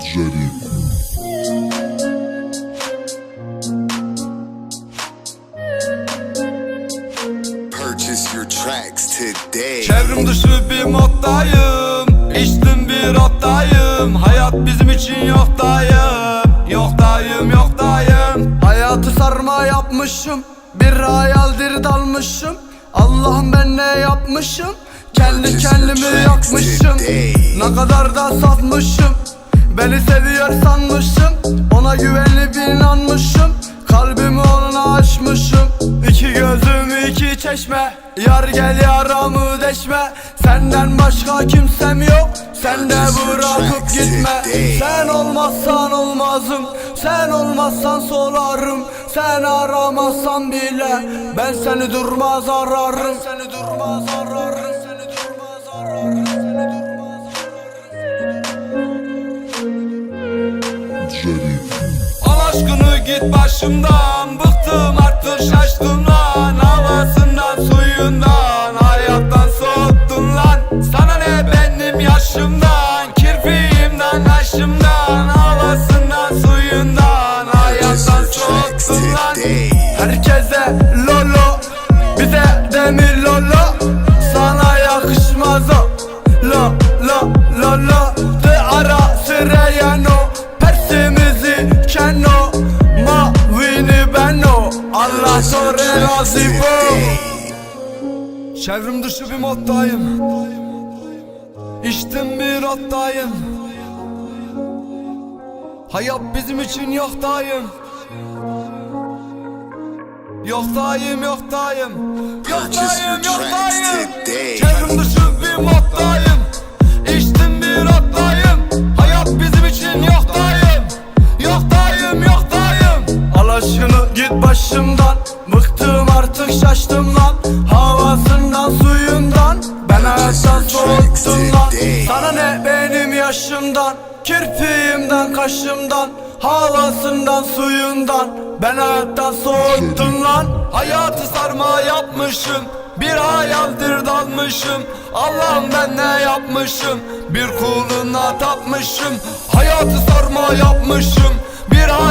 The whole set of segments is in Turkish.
Jericho. Purchase your tracks today. Çevrim dışı bir moddayım İçtim bir ottayım Hayat bizim için yok dayım Yok dayım yok dayım. Hayatı sarma yapmışım Bir hayaldir dalmışım. Allah'ım ben ne yapmışım? Kendi kendimi yakmışım. Ne kadar da satmışım Beni seviyor sanmışım Ona güvenip inanmışım. Kalbimi ona açmışım İki gözüm iki çeşme. Yar gel yaramı deşme. Senden başka kimsem yok. Sen de bırakıp gitme. Sen olmazsan olmazım. Sen olmazsan solarım. Sen aramazsan bile. Ben seni durmaz ararım. Seni durmaz ararım Jericho. Al aşkını git başımdan Bıktım artık şaştım lan Havasından suyundan Hayattan soğuttun lan Sana ne benim yaşımdan Kirpiğimden aşımdan Havasından suyundan Hayattan soğuttun lan Herkese lolo Bize demir sonra nasip o Çevrim dışı bir moddayım. İçtim bir ottayım Hayat bizim için yok dayım Yok dayım yok dayım Yok Purchase dayım your yok tracks dayım today. Çevrim dışı bir moddayım. İçtim bir ottayım Hayat bizim için yok dayım Yok dayım git başımdan Bıktım artık şaştım lan. Havasından suyundan Ben hayattan soğuttum lan. Sana ne benim yaşımdan Kirpiğimden kaşımdan Havasından suyundan. Ben hayattan soğuttum lan. Hayatı sarma yapmışım bir hayaldir dalmışım. Allah'ım ben ne yapmışım? Bir kuluna tapmışım. Hayatı sarma yapmışım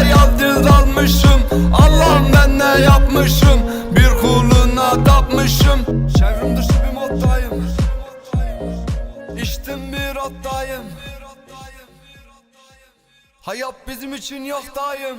Bir hayaldir dalmışım Allah'ım ben ne yapmışım? Bir kuluna tapmışım. Çevrim dışı bir moddayım. İçtim bir ottayım Hayat bizim için yok dayım